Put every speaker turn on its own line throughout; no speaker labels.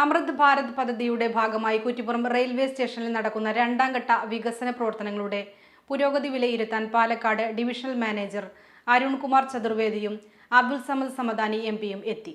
അമൃത് ഭാരത് പദ്ധതിയുടെ ഭാഗമായി കുറ്റിപ്പുറം റെയിൽവേ സ്റ്റേഷനിൽ നടക്കുന്ന രണ്ടാം ഘട്ട വികസന പ്രവർത്തനങ്ങളുടെ പുരോഗതി വിലയിരുത്താൻ പാലക്കാട് ഡിവിഷണൽ മാനേജർ അരുൺകുമാർ ചതുർവേദിയും അബ്ദുൽ സമദ് സമദാനി എം പിയും എത്തി.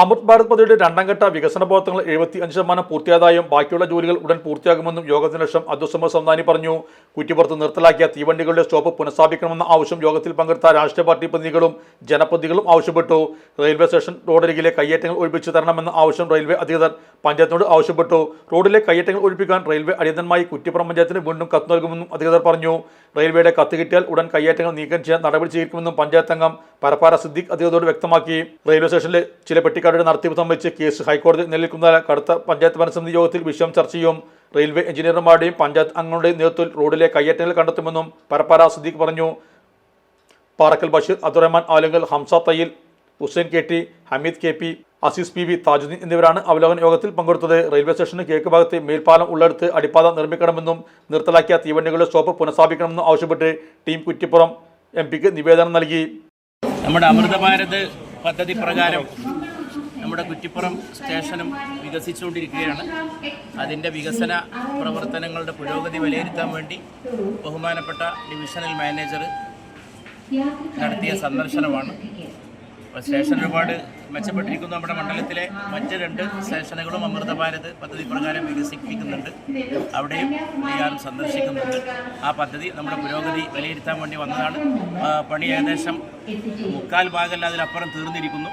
അമൃത് ഭാരത് പദ്ധതിയുടെ രണ്ടാം ഘട്ട വികസന പ്രവർത്തനങ്ങൾ എഴുപത്തി അഞ്ച് ശതമാനം പൂർത്തിയായതായും ബാക്കിയുള്ള ജോലികൾ ഉടൻ പൂർത്തിയാകുമെന്നും യോഗത്തിന് ശേഷം അബ്ദുസമ്മദ് സന്താനി പറഞ്ഞു. കുറ്റിപ്പുറത്ത് നിർത്തലാക്കിയ തീവണ്ടികളുടെ സ്റ്റോപ്പ് പുനഃസ്ഥാപിക്കണമെന്ന ആവശ്യം യോഗത്തിൽ പങ്കെടുത്ത രാഷ്ട്രീയ പാർട്ടി പ്രതിനിധികളും ജനപ്രതിനിധികളും ആവശ്യപ്പെട്ടു. റെയിൽവേ സ്റ്റേഷൻ റോഡരികിലെ കയ്യേറ്റങ്ങൾ ഒഴിപ്പിച്ചു തരണമെന്ന ആവശ്യം റെയിൽവേ അധികൃതർ പഞ്ചായത്തിനോട് ആവശ്യപ്പെട്ടു. റോഡിലെ കയ്യേറ്റങ്ങൾ ഒഴിപ്പിക്കാൻ റെയിൽവേ അടിയന്തരമായി കുറ്റിപ്പുറം പഞ്ചായത്തിന് വീണ്ടും കത്ത് നൽകുമെന്നും അധികൃതർ പറഞ്ഞു. റെയിൽവേയുടെ കത്ത് കിട്ടിയാൽ ഉടൻ കയ്യേറ്റങ്ങൾ നീക്കം ചെയ്യാൻ നടപടി സ്വീകരിക്കുമെന്നും പഞ്ചായത്ത് അംഗം പരപ്പാര സിദ്ദിഖ് അധികൃതരോട് വ്യക്തമാക്കി. റെയിൽവേ സ്റ്റേഷനിലെ ചില പെട്ടിക്കാരുടെ നടത്തിപ്പ് സംബന്ധിച്ച് കേസ് ഹൈക്കോടതി നിലനിൽക്കുന്ന കടുത്ത പഞ്ചായത്ത് ഭരണസമിതി യോഗത്തിൽ വിഷയം ചർച്ച ചെയ്യും. റെയിൽവേ എഞ്ചിനീയർമാരുടെയും പഞ്ചായത്ത് അംഗങ്ങളുടെയും നേതൃത്വത്തിൽ റോഡിലെ കയ്യേറ്റങ്ങൾ കണ്ടെത്തുമെന്നും പരപ്പാര സുദ്ദീഖ് പറഞ്ഞു. Parakkal Basheer Abdurahman Alungal Hamza Thayyil Hussain K T Hameed K P Azeez P V Thajudheen എന്നിവരാണ് അവലോകന യോഗത്തിൽ പങ്കെടുത്തത്. റെയിൽവേ സ്റ്റേഷന് കിഴക്ക് ഭാഗത്ത് മേൽപ്പാലം ഉള്ളെടുത്ത് അടിപ്പാത നിർമ്മിക്കണമെന്നും നിർത്തലാക്കിയ തീവണ്ടികളുടെ സ്റ്റോപ്പ് പുനഃസ്ഥാപിക്കണമെന്നും ആവശ്യപ്പെട്ട് ടീം കുറ്റിപ്പുറം എം പിക്ക് നിവേദനം നൽകി.
നമ്മുടെ അമൃത ഭാരത് പദ്ധതി പ്രകാരം നമ്മുടെ കുറ്റിപ്പുറം സ്റ്റേഷനും വികസിച്ചുകൊണ്ടിരിക്കുകയാണ്. അതിന്റെ വികസന പ്രവർത്തനങ്ങളുടെ പുരോഗതി വിലയിരുത്താൻ വേണ്ടി ബഹുമാനപ്പെട്ട ഡിവിഷണൽ മാനേജർ നടത്തിയ സന്ദർശനമാണ്. സ്റ്റേഷൻ ഒരുപാട് മെച്ചപ്പെട്ടിരിക്കുന്നു. നമ്മുടെ മണ്ഡലത്തിലെ മറ്റ് രണ്ട് സ്റ്റേഷനുകളും അമൃത ഭാരത് പദ്ധതി പ്രകാരം വികസിപ്പിക്കുന്നുണ്ട്. അവിടെയും ഞാൻ സന്ദർശിക്കുന്നുണ്ട്. ആ പദ്ധതി നമ്മുടെ പുരോഗതി വിലയിരുത്താൻ വേണ്ടി വന്നതാണ്. പണി ഏകദേശം മുക്കാൽ ഭാഗമല്ല അതിലപ്പുറം തീർന്നിരിക്കുന്നു.